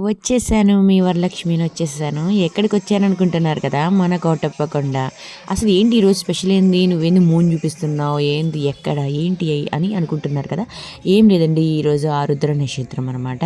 వచ్చేసాను మీ వరలక్ష్మిని వచ్చేసాను. ఎక్కడికి వచ్చాను అనుకుంటున్నారు కదా మన కోటప్పకొండ. అసలు ఏంటి ఈరోజు స్పెషల్? ఏంది? నువ్వేంది మూన్ చూపిస్తున్నావు? ఏంది? ఎక్కడ? ఏంటి? అని అనుకుంటున్నారు కదా. ఏం లేదండి ఈరోజు ఆరుద్ర నక్షత్రం అనమాట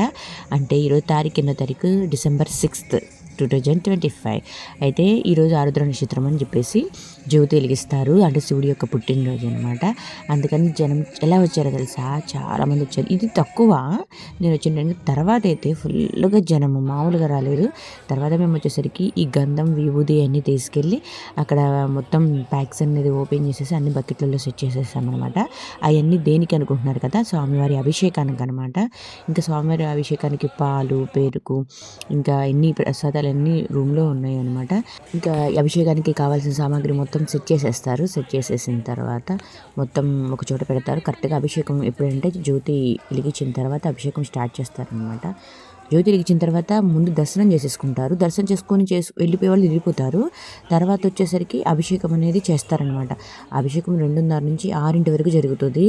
అంటే ఈరోజు తారీఖు ఎన్నో తారీఖు? December sixth. Two thousand twenty five అయితే ఈరోజు ఆరుద్ర నక్షత్రం అని చెప్పేసి జ్యోతి వెలిగిస్తారు. అంటే శివుడి యొక్క పుట్టినరోజు అనమాట అందుకని జనం ఎలా వచ్చారో తెలుసా? చాలామంది వచ్చారు. ఇది తక్కువ. నేను వచ్చిన తర్వాత అయితే ఫుల్గా జనము మామూలుగా రాలేదు. తర్వాత మేము వచ్చేసరికి ఈ గంధం విభూది అన్నీ తీసుకెళ్ళి అక్కడ మొత్తం ప్యాక్స్ అనేది ఓపెన్ చేసేసి అన్ని బకెట్లలో సెట్ చేసేసాం అనమాట అవన్నీ దేనికి అనుకుంటున్నారు కదా? స్వామివారి అభిషేకానికి అనమాట ఇంకా స్వామివారి అభిషేకానికి పాలు పెరుగు ఇంకా ఎన్ని ప్రసాదాలు అన్నీ రూమ్లో ఉన్నాయి అనమాట ఇంకా అభిషేకానికి కావాల్సిన సామాగ్రి మొత్తం సెట్ చేసేస్తారు. సెట్ చేసేసిన తర్వాత మొత్తం ఒక చోట పెడతారు. కరెక్ట్గా అభిషేకం ఎప్పుడంటే జ్యోతి వెలిగించిన తర్వాత అభిషేకం స్టార్ట్ చేస్తారనమాట జ్యోతి వెలిగించిన తర్వాత ముందు దర్శనం చేసేసుకుంటారు. దర్శనం చేసుకొని చేసి వెళ్ళిపోయే వాళ్ళు వెళ్ళిపోతారు. తర్వాత వచ్చేసరికి అభిషేకం అనేది చేస్తారనమాట అభిషేకం రెండున్నర నుంచి ఆరింటి వరకు జరుగుతుంది.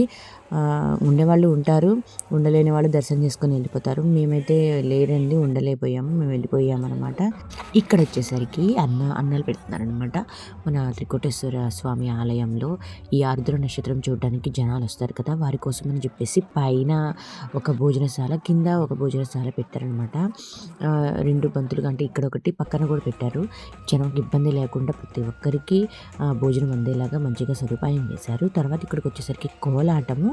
ఉండేవాళ్ళు ఉంటారు. ఉండలేని వాళ్ళు దర్శనం చేసుకొని వెళ్ళిపోతారు. మేమైతే లేరండి ఉండలేకపోయాము. మేము వెళ్ళిపోయాము అనమాట ఇక్కడ వచ్చేసరికి అన్న అన్నాలు పెడుతున్నారనమాట మన త్రికోటేశ్వర స్వామి ఆలయంలో ఈ ఆరుద్ర నక్షత్రం చూడడానికి జనాలు వస్తారు కదా వారి కోసం అని చెప్పేసి పైన ఒక భోజనశాల కింద ఒక భోజనశాల పెట్టారనమాట రెండు బంతులు అంటే ఇక్కడ ఒకటి పక్కన కూడా పెట్టారు. జనంకి ఇబ్బంది లేకుండా ప్రతి ఒక్కరికి భోజనం అందేలాగా మంచిగా సదుపాయం చేశారు. తర్వాత ఇక్కడికి వచ్చేసరికి కోలాటము.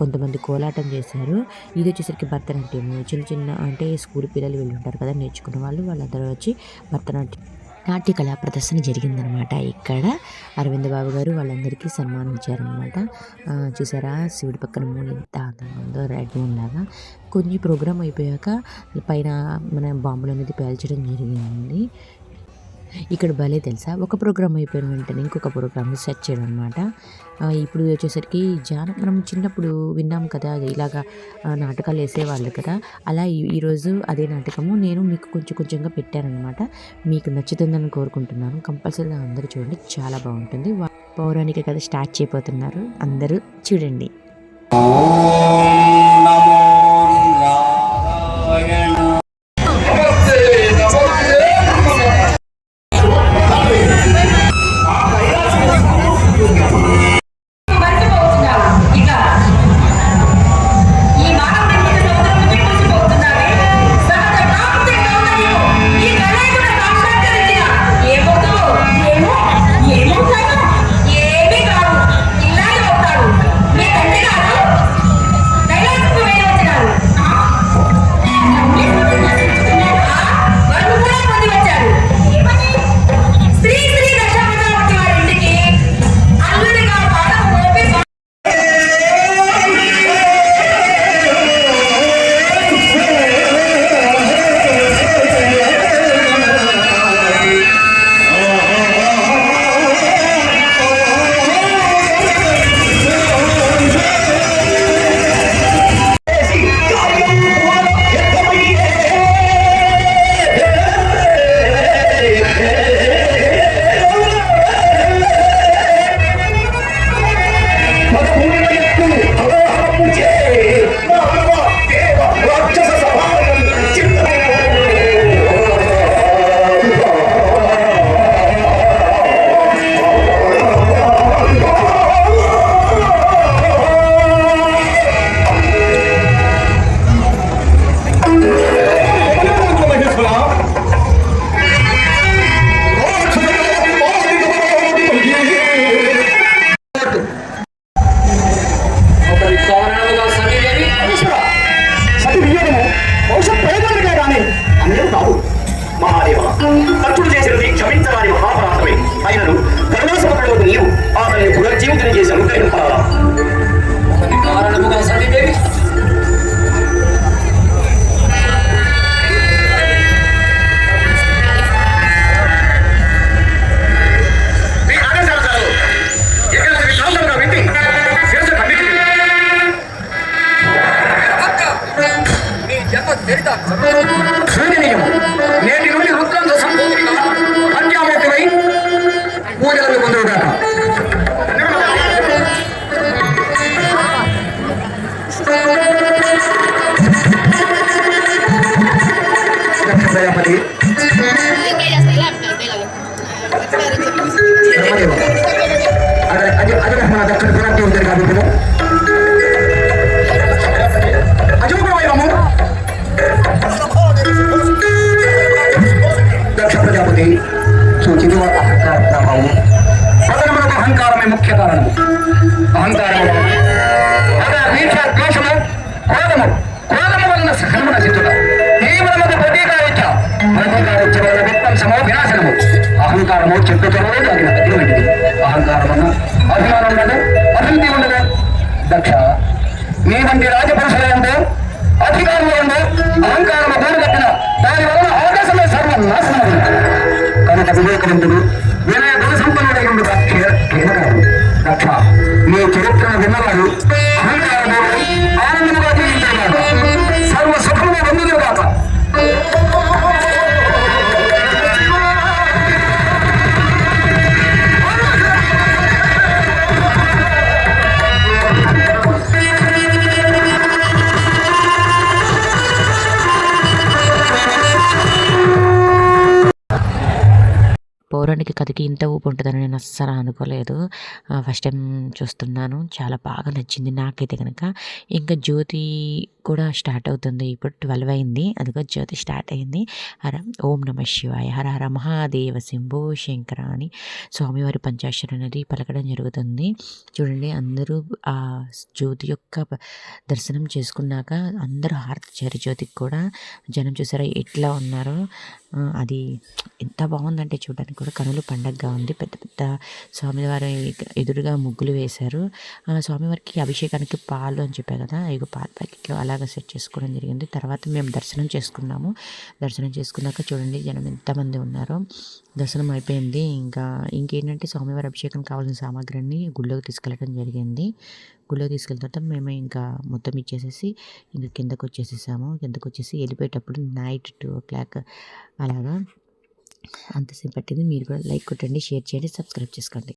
కొంతమంది కోలాటం చేశారు. ఇది వచ్చేసరికి భరతనాట్యం చిన్న చిన్న అంటే స్కూల్ పిల్లలు వెళ్ళి ఉంటారు కదా నేర్చుకున్న వాళ్ళు వాళ్ళందరూ వచ్చి భరతనాట్యం నాట్య కళా ప్రదర్శన జరిగిందనమాట. ఇక్కడ అరవింద్ బాబు గారు వాళ్ళందరికీ సన్మానం ఇచ్చారనమాట చూసారా? శివుడి పక్కన మూడు ఎంత ఉందో రెడ్ మూన్ లాగా. కొంచెం ప్రోగ్రామ్ అయిపోయాక పైన మన బాంబులు అనేది పేల్చడం జరిగింది. ఇక్కడ భలే తెలుసా? ఒక ప్రోగ్రామ్ అయిపోయిన వెంటనే ఇంకొక ప్రోగ్రామ్ని సెట్ చేయడం అనమాట ఇప్పుడు వచ్చేసరికి జాన మనం చిన్నప్పుడు విన్నాం కదా ఇలాగా నాటకాలు వేసేవాళ్ళు కదా. అలా ఈరోజు అదే నాటకము నేను మీకు కొంచెం కొంచెంగా పెట్టానమాట మీకు నచ్చుతుందని కోరుకుంటున్నాను. కంపల్సరీగా అందరూ చూడండి చాలా బాగుంటుంది. పౌరాణిక కథ స్టార్ట్ చేయబోతున్నారు అందరూ చూడండి. మన దక్షిణ ప్రాంతం ఉంటారు కాబట్టి దక్ష ప్రజాపతి సూచిత అహంకార ప్రభావము పతనములకు అహంకారమే ముఖ్య కారణము. అహంకారము. అదే దీక్ష ద్వేషము క్రోధము. క్రోధము వలన సహనము నశించుట. తీవ్రముకు వలన విధ్వంసము వినాశనము అహంకారము చెట్టు అభిమానం అహంకారం అహంకారము కట్టిన. దాని వలన ఆకాశమే సర్వ కనుక వివేకవంతుడు వినయ చూడడానికి కథకి ఇంత ఊపు ఉంటుందని నేను అస్సలు అనుకోలేదు. ఫస్ట్ టైం చూస్తున్నాను. చాలా బాగా నచ్చింది నాకైతే కనుక ఇంకా జ్యోతి కూడా స్టార్ట్ అవుతుంది. ఇప్పుడు ట్వెల్వ్ అయింది. అదిగో జ్యోతి స్టార్ట్ అయింది. హర ఓం నమ శివాయ. హర హర మహాదేవ శంభో శంకర అని స్వామివారి పంచాక్షరం అనేది పలకడం జరుగుతుంది. చూడండి అందరూ ఆ జ్యోతి యొక్క దర్శనం చేసుకున్నాక అందరూ హారతి జ్యోతికి కూడా. జనం చూసారా ఎట్లా ఉన్నారో. అది ఎంత బాగుందంటే చూడడానికి కూడా కనులు పండగగా ఉంది. పెద్ద పెద్ద స్వామివారి ఎదురుగా ముగ్గులు వేశారు. ఆ, స్వామివారికి అభిషేకానికి పాలు అని చెప్పా కదా. ఇక పాల ప్యాకెట్లు అలాగ సెట్ చేసుకోవడం జరిగింది. తర్వాత మేము దర్శనం చేసుకున్నాము. దర్శనం చేసుకున్నాక చూడండి జనం ఎంతమంది ఉన్నారో. దర్శనం అయిపోయింది. ఇంకా ఇంకేంటంటే స్వామివారి అభిషేకం కావాల్సిన సామాగ్రిని గుళ్ళోకి తీసుకెళ్ళడం జరిగింది. గుళ్ళోకి తీసుకెళ్ళిన తర్వాత మేము ఇంకా మొత్తం ఇచ్చేసేసి ఇంకా కిందకు వచ్చేసేసాము. కిందకు వచ్చేసి వెళ్ళిపోయేటప్పుడు నైట్ టూ ఓ క్లాక్ అలాగా అంతసేపు పట్టింది. మీరు కూడా లైక్ కొట్టండి షేర్ చేయండి సబ్స్క్రైబ్ చేసుకోండి.